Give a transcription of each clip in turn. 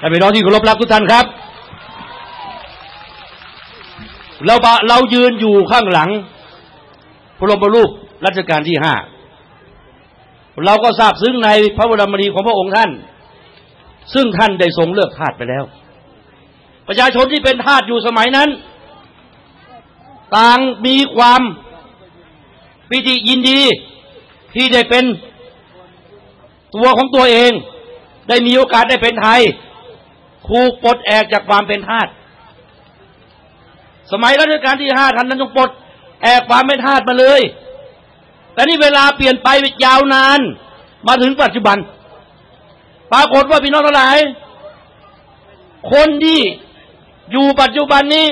ท่านพี่น้องที่เคารพรักทุกท่านครับ เราบะเรายืนอยู่ข้างหลัง พระบรมรูปรัชกาลที่ห้าเราก็ทราบซึ้งในพระบรมรีของพระองค์ท่าน ซึ่งท่านได้ทรงเลือกทาสไปแล้ว ประชาชนที่เป็นทาสอยู่สมัยนั้น ต่างมีความปิติยินดีที่ได้เป็นตัวของตัวเอง ได้มีโอกาสได้เป็นไทย ถูกปลดแอกจากความเป็นทาสสมัยรัชกาลที่ห้าท่านนั้นต้องปลดแอกความเป็นทาสมาเลย แต่นี่เวลาเปลี่ยนไปยาวนานมาถึงปัจจุบัน ปรากฏว่าพี่น้องทั้งหลาย คนที่อยู่ปัจจุบันนี้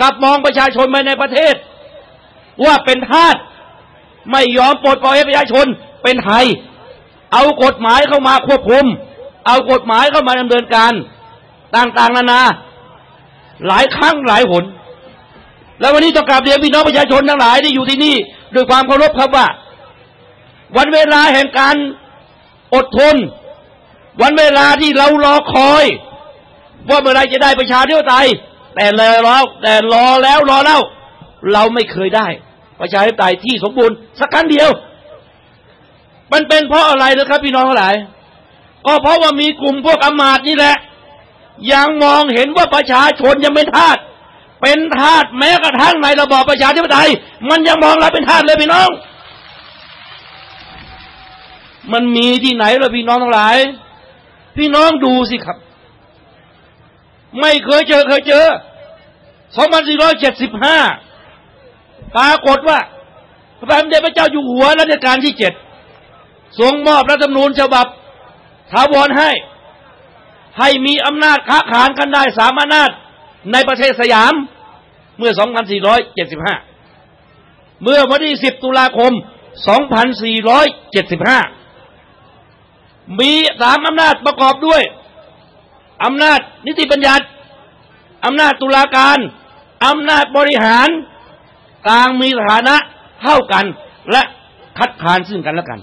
กลับมองประชาชนมาในประเทศ ว่าเป็นทาสไม่ยอมปลดปล่อยให้ประชาชนเป็นไทย เอากฎหมายเข้ามาควบคุม เอากฎหมายเข้ามาดำเนินการต่างๆนานา หลายครั้งหลายหน แล้ววันนี้ต้องกราบเรียนพี่น้องประชาชนทั้งหลายที่อยู่ที่นี่ด้วยความเคารพครับว่า วันเวลาแห่งการอดทน วันเวลาที่เรารอคอย ว่าเมื่อไรจะได้ประชาธิปไตยแต่รอแล้วแต่รอแล้วรอเล่า เราไม่เคยได้ ประชาธิปไตยที่สมบูรณ์สักครั้งเดียว มันเป็นเพราะอะไรนะครับพี่น้องทั้งหลาย ก็เพราะว่ามีกลุ่มพวกอมาตย์นี่แหละ ยังมองเห็นว่าประชาชนยังเป็นทาสเป็นทาสแม้กระทั่งในระบอบประชาธิปไตย มันยังมองเราเป็นทาสเลยพี่น้อง มันมีที่ไหนล่ะพี่น้องทั้งหลาย พี่น้องดูสิครับ ไม่เคยเจอเคยเจอ 2475 ปรากฏว่าพระบาทสมเด็จพระเจ้าอยู่หัวรัชกาลที่เจ็ดทรงมอบรัฐธรรมนูญฉบับ ถาวรให้ ให้มีอำนาจค้าขานกันได้สามอำนาจในประเทศสยามเมื่อ 2475 เมื่อวันที่ 10 ตุลาคม 2475 มีสามอำนาจประกอบด้วยอำนาจนิติบัญญัติอำนาจตุลาการอำนาจบริหารต่างมีฐานะเท่ากันและคัดค้านซึ่งกันและกัน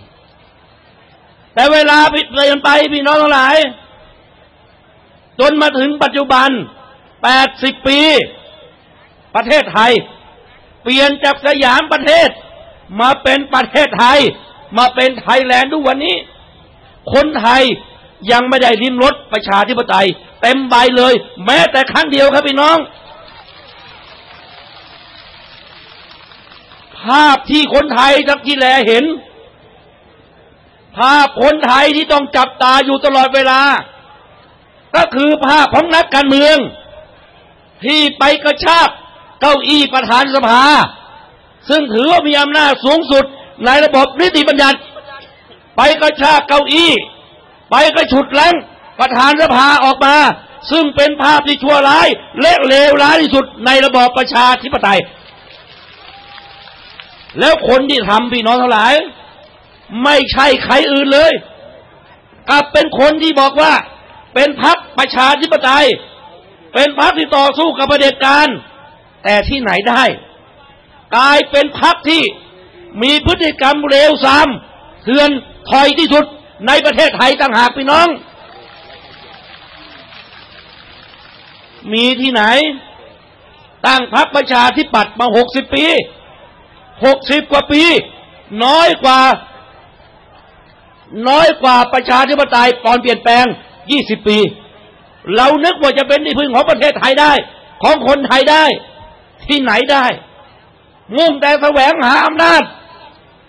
แต่เวลาเปลี่ยนไปพี่น้องทั้งหลาย จนมาถึงปัจจุบัน80ปี ประเทศไทย เปลี่ยนจากสยามประเทศ มาเป็นประเทศไทย มาเป็นไทยแลนด์ทุกวันนี้ คนไทยยังไม่ได้ริมรถประชาธิปไตย เต็มใบเลย แม้แต่ครั้งเดียวครับพี่น้อง ภาพที่คนไทยทักที่แลเห็น ภาพคนไทยที่ต้องจับตาอยู่ตลอดเวลา ก็คือภาพของนักการเมือง ที่ไปกระชากเก้าอี้ประธานสภา ซึ่งถือว่ามีอำนาจสูงสุดในระบบนิติบัญญัติ ไปกระชากเก้าอี้ ไปกระฉุดแลงประธานสภาออกมา ซึ่งเป็นภาพที่ชั่วร้าย และเลวร้ายที่สุดในระบอบประชาธิปไตย แล้วคนที่ทำพี่น้องทั้งหลาย ไม่ใช่ใครอื่นเลยกลับเป็นคนที่บอกว่า เป็นพรรคประชาธิปไตย เป็นพรรคที่ต่อสู้กับประเผด็จการ แต่ที่ไหนได้ กลายเป็นพรรคที่มีพฤติกรรมเลวทรามเถื่อนถอยที่สุดในประเทศไทยต่างหากพี่น้อง มีที่ไหน ตั้งพรรคประชาธิปัตย์มาหกสิบปีหกสิบกว่าปี น้อยกว่า น้อยกว่าประชาธิปไตยตอนเปลี่ยนแปลงยี่สิบปี เรานึกว่าจะเป็นที่พึ่งของประเทศไทยได้ ของคนไทยได้ ที่ไหนได้ มุ่งแต่แสวงหาอำนาจ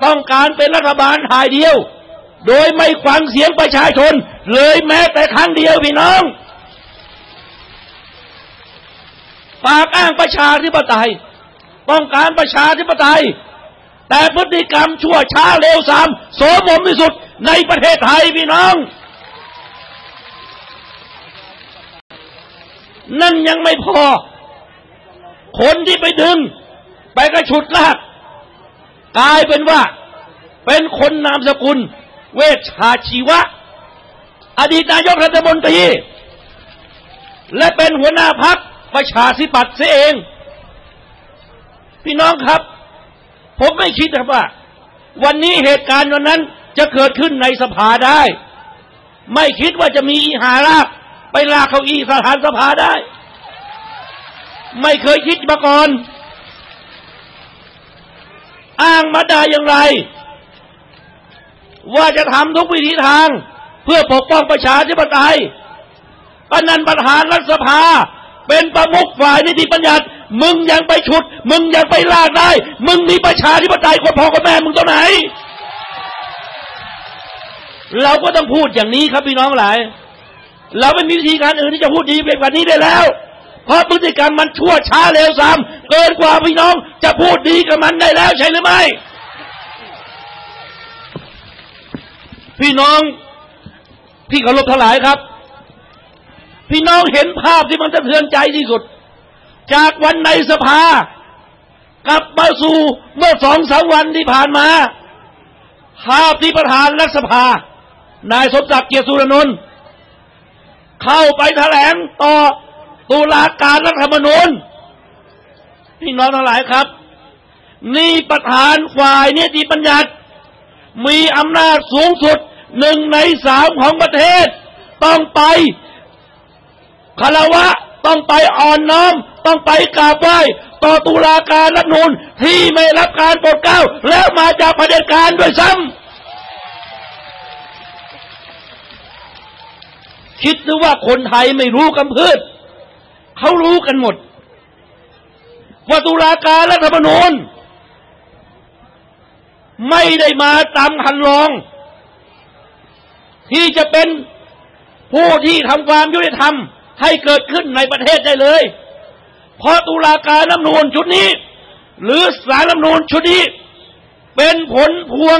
ต้องการเป็นรัฐบาลถ่ายเดียว โดยไม่ฟังเสียงประชาชน เลยแม้แต่ครั้งเดียวพี่น้องปากอ้างประชาธิปไตย ต้องการประชาธิปไตย แต่พฤติกรรมชั่วช้าเลวทรามโสมมที่สุดในประเทศไทยพี่น้อง นั่นยังไม่พอ คนที่ไปดึง ไปกระฉุดลากกลายเป็นว่า เป็นคนนามสกุล เวชชาชีวะ อดีตนายกรัฐมนตรี และเป็นหัวหน้าพักประชาธิปัตย์เสียเอง พี่น้องครับ ผมไม่คิดนะว่า วันนี้เหตุการณ์วันนั้นจะเกิดขึ้นในสภาได้ ไม่คิดว่าจะมีอีหาราไปลากเก้าอี้สถานสภาได้ ไม่เคยคิดมาก่อน อ้างมาได้อย่างไร ว่าจะทำทุกวิธีทาง เพื่อปกป้องประชาธิปไตยปนันประธานรัฐสภา เป็นประมุขฝ่ายนิติบัญญัติ มึงยังไปฉุด มึงยังไปลากได้ มึงมีประชาธิปไตยคนพ่อกับแม่มึงตัวไหน เราก็ต้องพูดอย่างนี้ครับพี่น้องหลาย เราไม่มีวิธีการอื่นที่จะพูดดีไปกว่านี้ได้แล้ว เพราะพฤติกรรมมันชั่วช้าเร็วซ้ำเกินกว่าพี่น้องจะพูดดีกับมันได้แล้วใช่หรือไม่ พี่น้องพี่เคารพทั้งหลายครับ พี่น้องเห็นภาพที่มันสะเทือนใจที่สุด จากวันในสภา กลับมาสู่เมื่อสองสามวันที่ผ่านมาภาพที่ประธานรัฐสภา นายสมศักดิ์เกียรติสุรนนท์เข้าไปแถลงต่อตุลาการรัฐธรรมนูญพี่น้องทั้งหลายครับ นี่ประธานฝ่ายนิติบัญญัติ มีอำนาจสูงสุดหนึ่งในสามของประเทศ ต้องไปคารวะต้องไปอ่อนน้อม ต้องไปกราบไหว้ต่อตุลาการรัฐมนูญที่ไม่รับการโปรดเกล้าแล้วมาจากประเด็จการด้วยซ้ำคิดหรือว่าคนไทยไม่รู้กำพืชเขารู้กันหมด ว่าตุลาการรัฐธรรมนูญไม่ได้มาตามคันลอง ที่จะเป็นผู้ที่ทำความยุติธรรมให้เกิดขึ้นในประเทศได้เลย เพราะตุลาการรัฐธรรมนูญชุดนี้ หรือสารรัฐธรรมนูญชุดนี้ เป็นผลพวง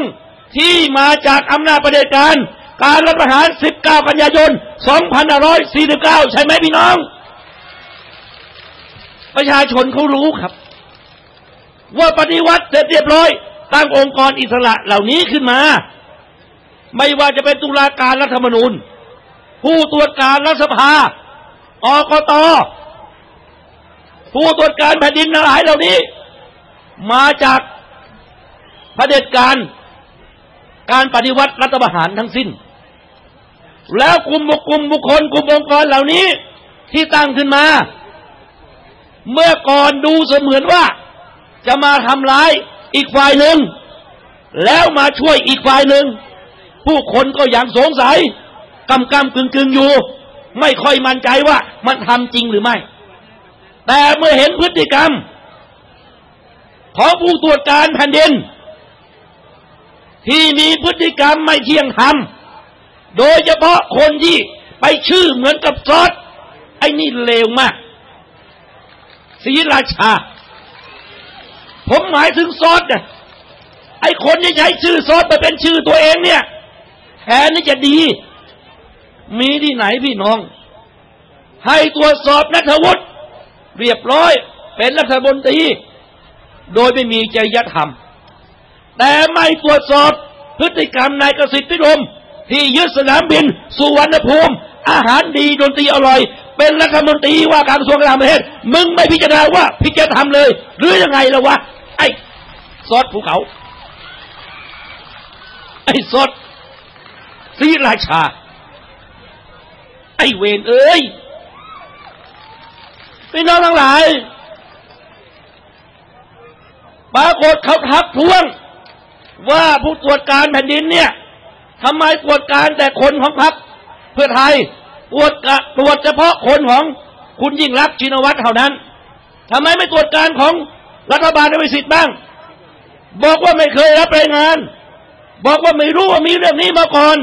ที่มาจากอำนาจประเด็จการ การรัฐประหาร 19 กันยายน 2549 ใช่ไหมพี่น้อง ประชาชนเขารู้ครับ ว่าปฏิวัติเสร็จเรียบร้อย ตั้งองค์กรอิสระเหล่านี้ขึ้นมา ไม่ว่าจะเป็นตุลาการรัฐธรรมนูญ ผู้ตรวจการรัฐสภา อกต ผู้ตรวจการแผ่นดินทั้งหลายเหล่านี้ มาจากเผด็จการการปฏิวัติรัฐประหารทั้งสิ้น แล้วกลุ่มบุคคลบุคคลกลุ่มองค์กรเหล่านี้ที่ตั้งขึ้นมา เมื่อก่อนดูเสมือนว่า จะมาทำร้ายอีกฝ่ายหนึ่ง แล้วมาช่วยอีกฝ่ายหนึ่ง ผู้คนก็ยังสงสัยกำกำกึ่งกึ่งอยู่ ไม่ค่อยมั่นใจว่ามันทำจริงหรือไม่ แต่เมื่อเห็นพฤติกรรม ของผู้ตรวจการแผ่นดิน ที่มีพฤติกรรมไม่เที่ยงธรรม โดยเฉพาะคนที่ไปชื่อเหมือนกับซอสไอ้นี่เลวมากศรีราชา ผมหมายถึงซอสเนี่ยไอ้คนที่ใช้ชื่อซอสไปเป็นชื่อตัวเองเนี่ยแทนนี่จะดี มีที่ไหนพี่น้อง ให้ตรวจสอบนัทวุฒิ เรียบร้อย เป็นรัฐมนตรี โดยไม่มีจริยธรรม แต่ไม่ตรวจสอบพฤติกรรมนายกสิทธิรม ที่ยึดสนามบิน สุวรรณภูมิ อาหารดีดนตรีอร่อย เป็นรัฐมนตรีว่าการกระทรวงการต่างประเทศ มึงไม่พิจารณาว่าพิจารณาทำเลย หรือยังไงล่ะวะไอ้ซอสภูเขา ไอ้ซอสศรีราชา ไอ้เวนเอ้ย พี่น้องทั้งหลายปรากฏเขาทักท้วง ว่าผู้ตรวจการแผ่นดินเนี่ยทำไมตรวจการแต่คนของพรรคเพื่อไทยตรวจตรวจเฉพาะคนของคุณยิ่งรักชินวัตรเท่านั้นทำไมไม่ตรวจการของรัฐบาลในสิทธิ์บ้าง บอกว่าไม่เคยรับรายงาน บอกว่าไม่รู้ว่ามีเรื่องนี้มาก่อน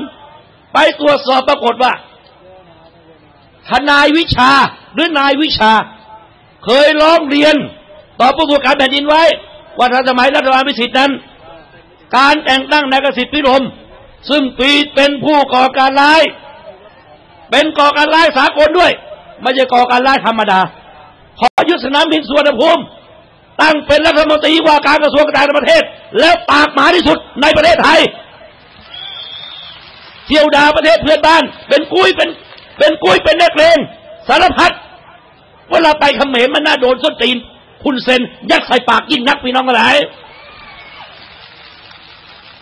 ไปตรวจสอบปรากฏว่าทนายวิชาหรือนายวิชา เคยร้องเรียน ต่อผู้ตรวจการแผ่นดินไว้ ว่าถ้าสมัยรัฐบาลวิสิทธิ์นั้น การแต่งตั้งนายกสิทธิ์พิรม ซึ่งปีเป็นผู้ก่อการร้าย เป็นก่อการร้ายสากลด้วย ไม่ใช่ก่อการร้ายธรรมดา ขอยุดสนามบินสุวรรณภูมิตั้งเป็นรัฐมนตรีว่าการกระทรวงการต่างประเทศ แล้วปากหมาที่สุดในประเทศไทย เที่ยวดาประเทศเพื่อนบ้าน เป็นกุ้ยเป็นเป็นกุ้ยเป็นนักเลงสารพัด เวลาไปเขมรมันน่าโดนส้นตีน คุณเซนยัดใส่ปากยิ่งนักพี่น้องอะไร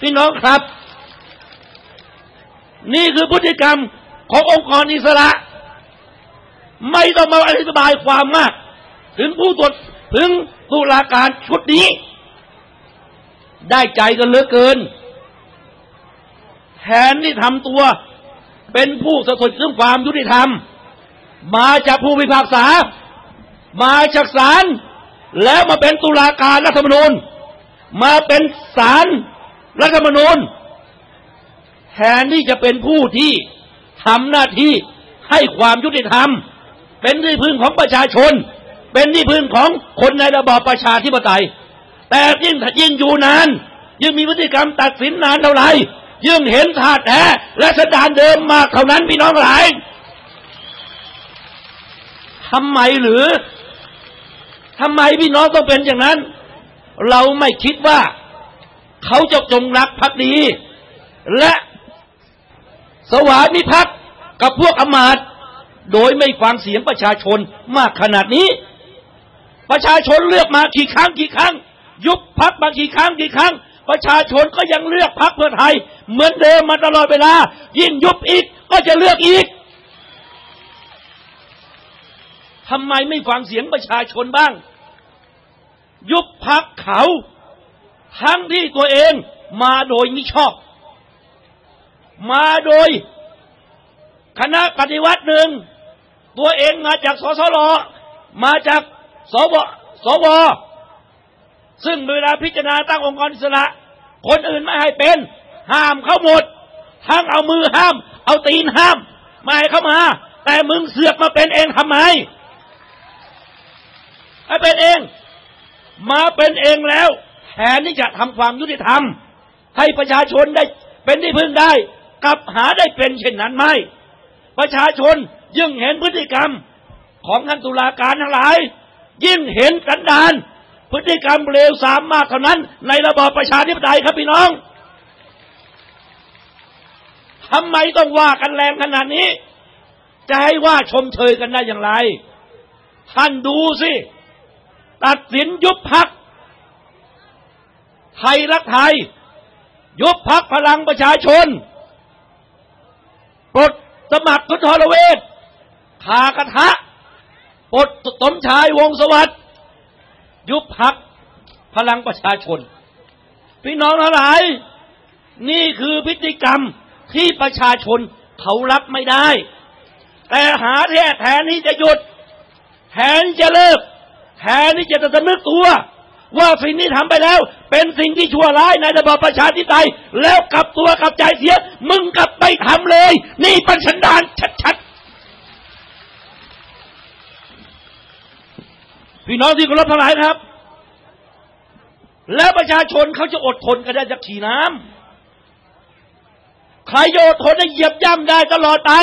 พี่น้องครับ นี่คือพฤติกรรมขององค์กรอิสระ ไม่ต้องมาอธิบายความมาก ถึงผู้ตรวจถึงตุลาการชุดนี้ ได้ใจกันเหลือเกิน แทนที่ทำตัวเป็นผู้สะกดซึ่งความยุติธรรม มาจากผู้พิพากษา มาจากศาลแล้วมาเป็นตุลาการรัฐธรรมนูญ มาเป็นศาลรัฐธรรมนูญ แทนที่จะเป็นผู้ที่ทำหน้าที่ให้ความยุติธรรม เป็นที่พึ่งของประชาชน เป็นที่พึ่งของคนในระบอบประชาธิปไตย แต่ยิ่งยิ่งอยู่นาน ยิ่งมีพฤติกรรมตัดสินนานเท่าไหร่ยิ่งเห็นธาตุแท้และสดานเดิมมากเท่านั้นพี่น้องหลาย ทำไมหรือทำไมพี่น้องต้องเป็นอย่างนั้น เราไม่คิดว่าเขาจะจงรักภักดี และสวามิภักดิ์กับพวกอมาตโดยไม่ฟังเสียงประชาชนมากขนาดนี้ ประชาชนเลือกมากี่ครั้งกี่ครั้ง ยุบพักมากี่ครั้งกี่ครั้ง ประชาชนก็ยังเลือกพักเพื่อไทย เหมือนเดิมมาตลอดเวลา ยิ่งยุบอีกก็จะเลือกอีก ทำไมไม่ฟังเสียงประชาชนบ้าง ยุบพักเขา ทั้งที่ตัวเองมาโดยมิชอบ มาโดย คณะปฏิวัติหนึ่ง ตัวเองมาจากสสลมาจากสวสวซึ่งเวลาพิจารณาตั้งองค์กรอิสระ คนอื่นไม่ให้เป็น ห้ามเขาหมด ทั้งเอามือห้าม เอาตีนห้าม ไม่ให้เข้ามา แต่มึงเสือกมาเป็นเองทำไม ให้เป็นเอง มาเป็นเองแล้วแทนที่จะทำความยุติธรรม ให้ประชาชนได้เป็นที่พึ่งได้กลับหาได้เป็นเช่นนั้นไม่ ประชาชนยิ่งเห็นพฤติกรรมของท่านตุลาการทั้งหลาย ยิ่งเห็นกันดาน พฤติกรรมเลวสามมากเท่านั้น ในระบอบประชาธิปไตยครับพี่น้องทำไมต้องว่ากันแรงขนาดนี้ จะให้ว่าชมเชยกันได้อย่างไร ท่านดูสิ ตัดสินยุบพักไทยรักไทย ยุบพักพลังประชาชนปลดสมัครทุณทรเวทขากระทะปลดสมชายวงสวัสดิ์ยุบพักพลังประชาชน พี่น้องทั้งหลาย นี่คือพฤติกรรมที่ประชาชนเขารับไม่ได้ แต่หาแท้แทนที่จะหยุด แทนจะเลิก แทนที่จะตระนึกตัว ว่าสิ่งที่ทำไปแล้ว เป็นสิ่งที่ชั่วร้ายในระบอบประชาธิปไตยแล้วกลับตัวกลับใจเสีย มึงกลับไปทำเลย นี่ปัญชันดานชัดๆพี่น้องที่เคารพทั้งหลายครับ แล้วประชาชนเขาจะอดทนกันได้จากขี่น้ำใครจะอดทนได้เหยียบย่ำได้ตลอดไป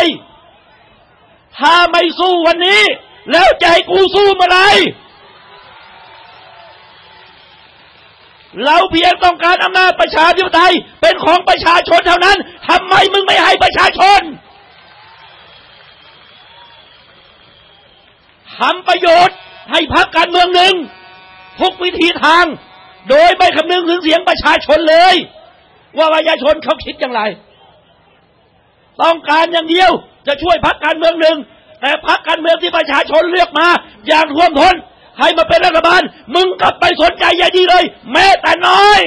ถ้าไม่สู้วันนี้ แล้วจะใจกูสู้เมื่อไร เราเพียงต้องการอำนาจประชาธิปไตยเป็นของประชาชนเท่านั้นทำไมมึงไม่ให้ประชาชนทำประโยชน์ให้พรรคการเมืองหนึ่งทุกวิธีทาง โดยไม่คำนึงถึงเสียงประชาชนเลย ว่าประชาชนเขาคิดอย่างไร ต้องการอย่างเดียวจะช่วยพรรคการเมืองหนึ่งแต่พรรคการเมืองที่ประชาชนเลือกมา อย่างท่วมท้น ให้มาเป็นรัฐบาล มึงกลับไปสนใจอย่าดีเลย แม้แต่น้อย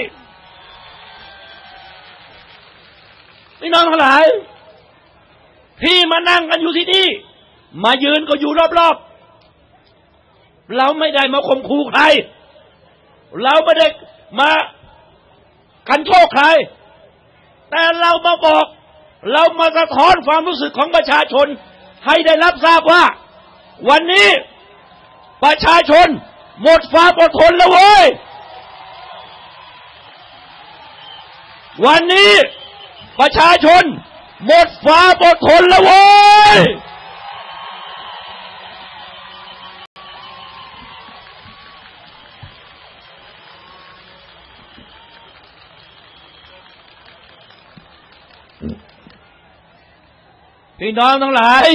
พี่น้องทั้งหลาย ที่มานั่งกันอยู่ที่นี่ มายืนก็อยู่รอบๆ เราไม่ได้มาข่มขู่ใคร เราไม่ได้มากันโชคใคร แต่เรามาบอก เรามาสะท้อนความรู้สึกของประชาชน ให้ได้รับทราบว่า วันนี้ ประชาชน หมดความอดทนแล้วเว้ย วันนี้ประชาชน หมดความอดทนแล้วเว้ยพี่น้องทั้งหลาย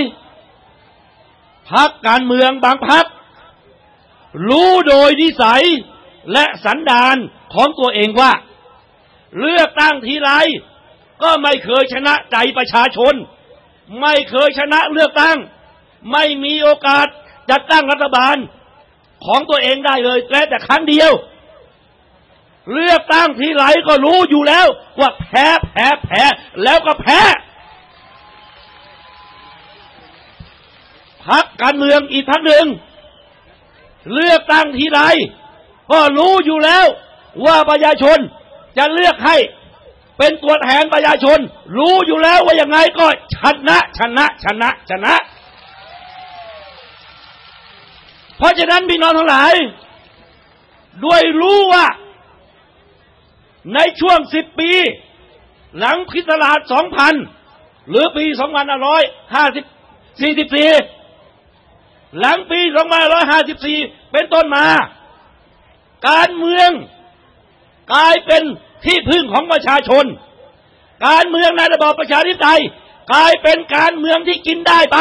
พักการเมืองบางพัก รู้โดยนิสัยและสันดานของตัวเองว่า เลือกตั้งทีไรก็ไม่เคยชนะใจประชาชน ไม่เคยชนะเลือกตั้ง ไม่มีโอกาสจัดตั้งรัฐบาลของตัวเองได้เลยแม้แต่ครั้งเดียว เลือกตั้งทีไรก็รู้อยู่แล้ว ว่าแพ้แพ้แพ้แล้วก็แพ้พักการเมืองอีกพักหนึ่ง เลือกตั้งทีไรก็รู้อยู่แล้วว่าประชาชนจะเลือกให้เป็นตัวแทนประชาชน รู้อยู่แล้วว่ายังไงก็ชนะชนะชนะชนะ เพราะฉะนั้นพี่น้องทั้งหลาย ด้วยรู้ว่า ในช่วงสิบปี หลังคริสตราชสองพันหรือปีสองพันร้อยห้าสิบสี่สิบสี่ หลังปีสองพันร้อยห้าสิบสี่เป็นต้นมา การเมืองกลายเป็นที่พึ่งของประชาชน การเมืองในระบอบประชาธิปไตยกลายเป็นการเมืองที่กินได้ไป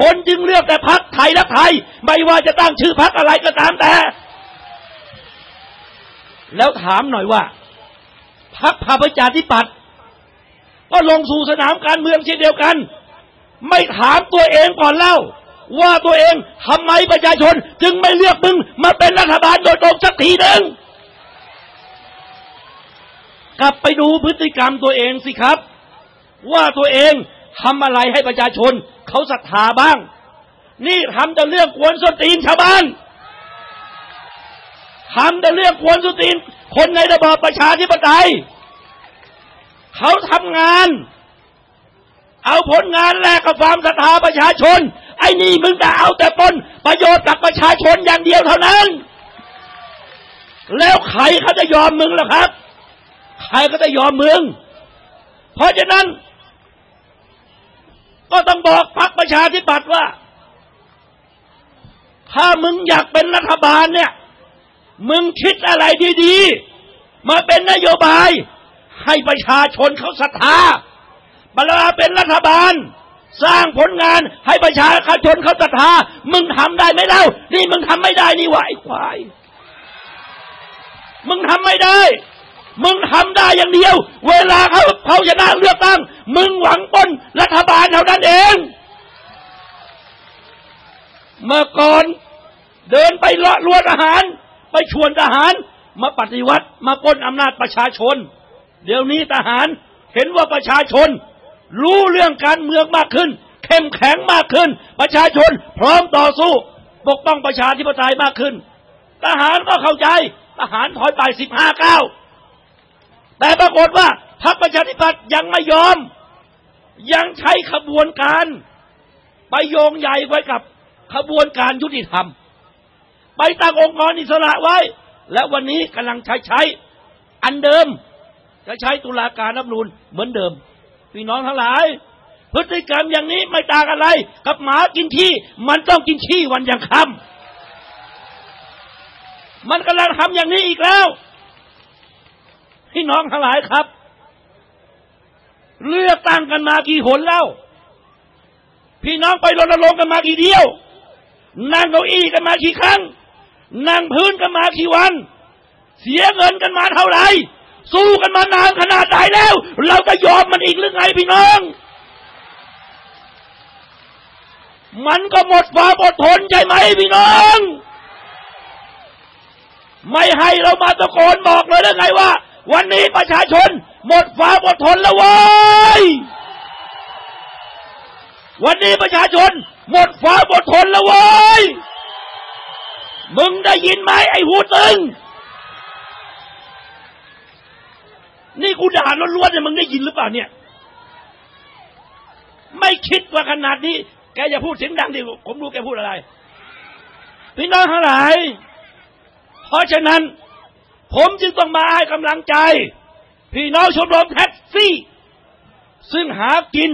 คนจึงเลือกแต่พักไทยและไทย ไม่ว่าจะตั้งชื่อพักอะไรก็ตามแต่ แล้วถามหน่อยว่าพักพาประชาธิปัตย์ก็ลงสู่สนามการเมืองเช่นเดียวกัน ไม่ถามตัวเองก่อนเล่า ว่าตัวเองทำไมประชาชน จึงไม่เลือกมึงมาเป็นรัฐบาลโดยตรงสักทีหนึ่งกลับไปดูพฤติกรรมตัวเองสิครับ ว่าตัวเองทำอะไรให้ประชาชนเขาศรัทธาบ้าง นี่ทำแต่เรื่องกวนสตีนชาวบ้านทำแต่เรื่องกวนสตีน คนในระบอบประชาธิปไตยเขาทำงาน เอาผลงานแลกกับความศรัทธาประชาชน ไอ้นี่มึงจะเอาแต่ปนประโยชน์กับประชาชนอย่างเดียวเท่านั้น แล้วใครเขาจะยอมมึงล่ะครับ ใครก็จะยอมมึง เพราะฉะนั้น ก็ต้องบอกพรรคประชาธิปัตย์ว่า ถ้ามึงอยากเป็นรัฐบาลเนี่ย มึงคิดอะไรดีๆ มาเป็นนโยบาย ให้ประชาชนเขาศรัทธาเวลาเป็นรัฐบาล สร้างผลงานให้ประชาชนเขาศรัทธา มึงทำได้ไหมเล่า นี่มึงทำไม่ได้นี่หวายควาย มึงทำไม่ได้ มึงทำได้อย่างเดียว เวลาเขาเขาชนะเลือกตั้ง มึงหวังป้นรัฐบาลเท่านั้นเอง เมื่อก่อนเดินไปเลาะลวดทหาร ไปชวนทหาร มาปฏิวัติมาป้นอำนาจประชาชน เดี๋ยวนี้ทหารเห็นว่าประชาชน รู้เรื่องการเมืองมากขึ้น เข้มแข็งมากขึ้น ประชาชนพร้อมต่อสู้ปกป้องประชาธิปไตยมากขึ้น ทหารก็เข้าใจทหารถอยไปสิบห้าเก้าแต่ปรากฏว่าพรรคประชาธิปัตย์ยังไม่ยอม ยังใช้ขบวนการไปโยงใหญ่ไว้กับขบวนการยุติธรรม ไปตั้งองค์กรอิสระไว้ และวันนี้กำลังใช้ใช้อันเดิม จะใช้ตุลาการรับนูนเหมือนเดิม พี่น้องทั้งหลาย พฤติกรรมอย่างนี้ไม่ต่างอะไร กับหมากินขี้มันต้องกินขี้วันยังค่ำมันกำลังทำอย่างนี้อีกแล้ว พี่น้องทั้งหลายครับ เลือกตั้งกันมากี่หนแล้ว พี่น้องไปรณรงค์กันมากี่เดียว นั่งเก้าอี้กันมากี่ครั้ง นั่งพื้นกันมากี่วัน เสียเงินกันมาเท่าไหร่ สู้กันมานานขนาดไหนแล้ว เราจะยอมมันอีกหรือไงพี่น้อง มันก็หมดความอดทนใช่ไหมพี่น้อง ไม่ให้เรามาตะโกนบอกเลยได้ไงว่า วันนี้ประชาชน หมดฟ้าหมดทนแล้วเว้ยวันนี้ประชาชน หมดฟ้าหมดทนแล้วเว้ยมึงได้ยินไหมไอ้หูตึง นี่กูด่าล้วนๆเนี่ยมึงได้ยินหรือเปล่าเนี่ย ไม่คิดว่าขนาดนี้ แกจะพูดเสียงดังดิผมรู้แกพูดอะไร พี่น้องทั้งหลาย เพราะฉะนั้น ผมจึงต้องมาให้กำลังใจ พี่น้องชมรมแท็กซี่ ซึ่งหากิน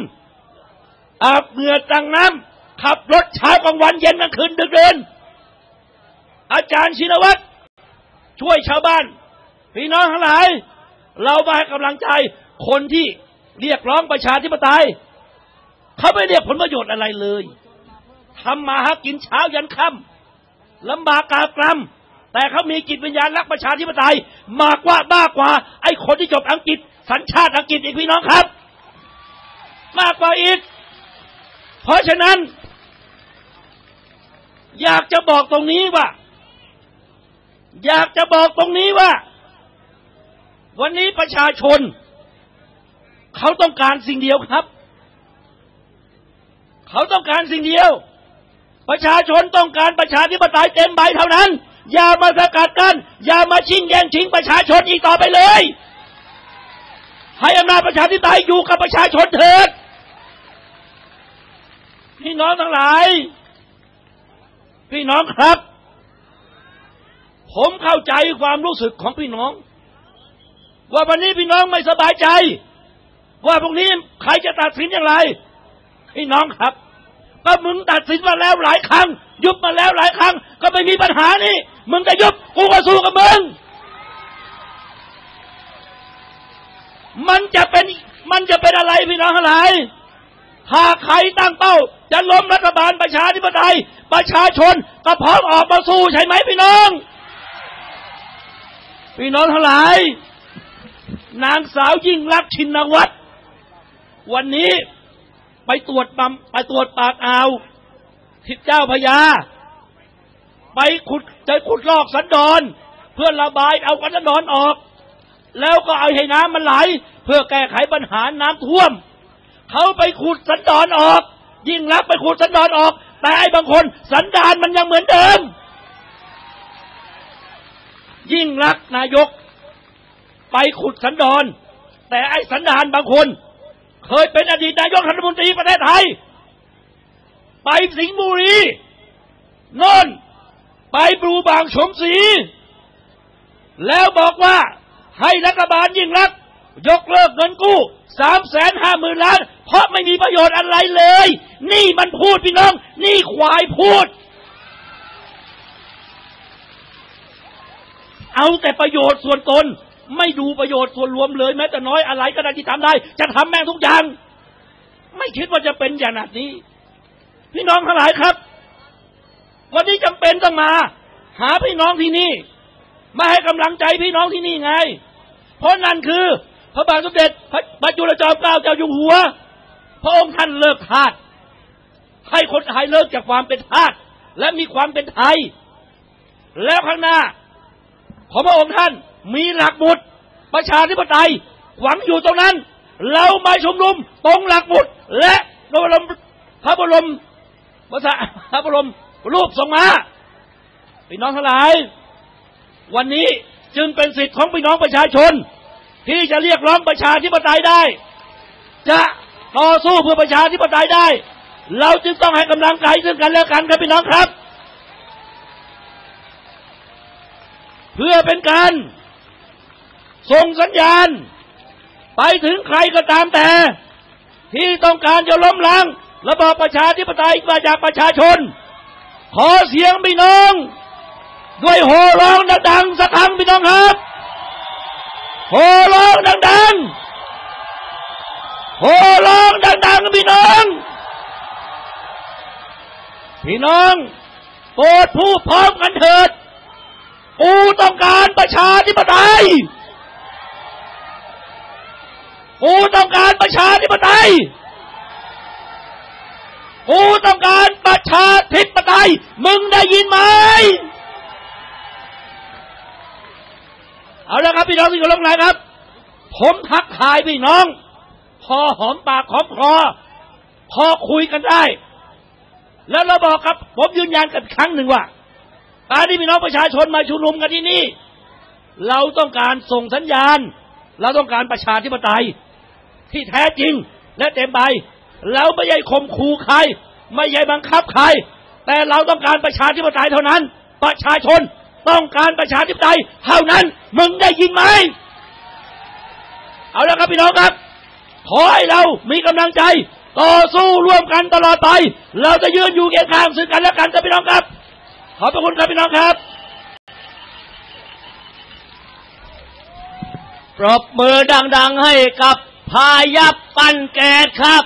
อาบเหงื่อตังน้ำขับรถเช้ากลางวันเย็นกลางคืนดึกเดิน อาจารย์ชินวัตรช่วยชาวบ้าน พี่น้องทั้งหลาย เรามาให้กำลังใจคนที่เรียกร้องประชาธิปไตยเขาไม่เรียกผลประโยชน์อะไรเลยทำมาหากินเช้ายันค่ำลำบากกากรำแต่เขามีจิตวิญญาณรักประชาธิปไตย มากกว่ามากกว่า ไอ้คนที่จบอังกฤษ สัญชาติอังกฤษอีกพี่น้องครับ มากกว่าอีก เพราะฉะนั้น อยากจะบอกตรงนี้ว่า อยากจะบอกตรงนี้ว่า วันนี้ประชาชน เขาต้องการสิ่งเดียวครับ เขาต้องการสิ่งเดียว ประชาชนต้องการประชาธิปไตยเต็มใบเท่านั้น อย่ามาสกัดกัน อย่ามาชิงแย่งชิงประชาชนอีกต่อไปเลย ให้อำนาจประชาธิปไตยอยู่กับประชาชนเถิดพี่น้องทั้งหลาย พี่น้องครับ ผมเข้าใจความรู้สึกของพี่น้อง ว่าวันนี้พี่น้องไม่สบายใจ ว่าพรุ่งนี้ใครจะตัดสินอย่างไร พี่น้องครับ ก็มึงตัดสินมาแล้วหลายครั้ง ยุบมาแล้วหลายครั้ง ก็ไม่มีปัญหานี่มึงจะยุบกูก็สู้กับมึงมันจะเป็นมันจะเป็นอะไรพี่น้องทั้งหลายถ้าใครตั้งเป้า จะล้มรัฐบาลประชาธิปไตย ประชาชนก็พร้อมออกมาสู้ใช่ไหมพี่น้อง พี่น้องทั้งหลาย นางสาวยิ่งรักชินวัตรวันนี้ไปตรวจบำไปตรวจปากอ่าวทิศเจ้าพญาไปขุดจะขุดลอกสันดอนเพื่อระบายเอากันสันดอนออก แล้วก็เอาให้น้ำมันไหล เพื่อแก้ไขปัญหาน้ำท่วม เขาไปขุดสันดอนออก ยิ่งรักไปขุดสันดอนออก แต่ไอ้บางคนสันดานมันยังเหมือนเดิม ยิ่งรักนายก ไปขุดสันดอนแต่ไอ้สันดานบางคน เคยเป็นอดีตนายกรัฐมนตรีประเทศไทย ไปสิงห์บุรีนนไปบลูบางชมศรีแล้วบอกว่าให้รัฐบาลยิ่งรัก ยกเลิกเงินกู้สามแสนห้าหมื่นล้าน เพราะไม่มีประโยชน์อะไรเลย นี่มันพูดพี่น้อง นี่ควายพูด เอาแต่ประโยชน์ส่วนตน ไม่ดูประโยชน์ส่วนรวมเลยแม้แต่น้อยอะไรก็ได้ที่ทำได้ จะทำแม่งทุกอย่าง ไม่คิดว่าจะเป็นอย่างนี้ พี่น้องทั้งหลายครับ วันนี้จำเป็นต้องมา หาพี่น้องที่นี่ มาให้กำลังใจพี่น้องที่นี่ไง เพราะนั่นคือ พระบาทสมเด็จพระบรรจุลจอมเกล้าเจ้าอยู่หัว พระองค์ท่านเลิกทาสให้คนไทยเลิกจากความเป็นทาสและมีความเป็นไทย แล้วข้างหน้า ของพระองค์ท่าน มีหลักบุตรประชาธิปไตย หวังอยู่ตรงนั้น เรามาชุมนุมตรงหลักบุตรและพระบรมพระบรมพระพระบรมรูปทรงมาพี่น้องทั้งหลาย วันนี้จึงเป็นสิทธิ์ของพี่น้องประชาชน ที่จะเรียกร้องประชาธิปไตยได้ จะต่อสู้เพื่อประชาธิปไตยได้ เราจึงต้องให้กำลังใจซึ่งกันและกันครับพี่น้องครับ เพื่อเป็นการ ส่งสัญญาณ ไปถึงใครก็ตามแต่ ที่ต้องการจะล้มล้างระบอบประชาธิปไตยมาจากประชาชน ขอเสียงพี่น้อง ด้วยโห่ร้องดังๆสักครั้งพี่น้องครับโห่ร้องดังๆโห่ร้องดังๆพี่น้อง พี่น้องโปรดพูดพร้อมกันเถิด กูต้องการประชาธิปไตย กูต้องการประชาธิปไตย กูต้องการประชาธิปไตย มึงได้ยินไหม เอาละครับพี่น้องที่เคารพนะครับ ผมทักทายพี่น้อง พอหอมปากหอมคอ พอคุยกันได้ แล้วเราบอกครับ ผมยืนยันกันครั้งหนึ่งว่าการที่พี่น้องประชาชนมาชุมนุมกันที่นี่ เราต้องการส่งสัญญาณ เราต้องการประชาธิปไตย ที่แท้จริง และเต็มใบเราไม่ใช่ข่มขู่ใคร ไม่ใช่บังคับใคร แต่เราต้องการประชาธิปไตยเท่านั้น ประชาชนต้องการประชาธิปไตยเท่านั้น มึงได้ยินไหม เอาละครับพี่น้องครับ ขอให้เรามีกำลังใจ ต่อสู้ร่วมกันตลอดไป เราจะยืนอยู่เคียงข้างซึ่งกันและกันครับพี่น้องครับ ขอบพระคุณครับพี่น้องครับ ปรบมือดัง ๆ ให้กับ พายับปันแกดครับ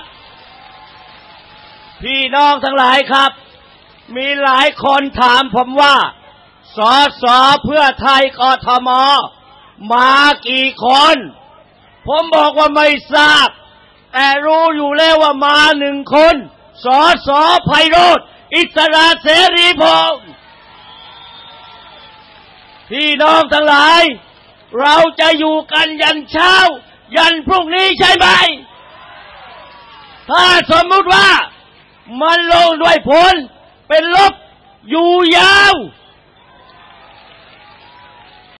พี่น้องทั้งหลายครับ มีหลายคนถามผมว่า สอสอเพื่อไทยกทม มากี่คน ผมบอกว่าไม่ทราบ แต่รู้อยู่แล้วว่ามาหนึ่งคน สอสอไพโรธอิสระเสรีพงษ์พี่น้องทั้งหลาย เราจะอยู่กันยันเช้า ยันพรุ่งนี้ใช่ไหม ถ้าสมมุติว่ามันลงด้วยผลเป็นลบอยู่ยาว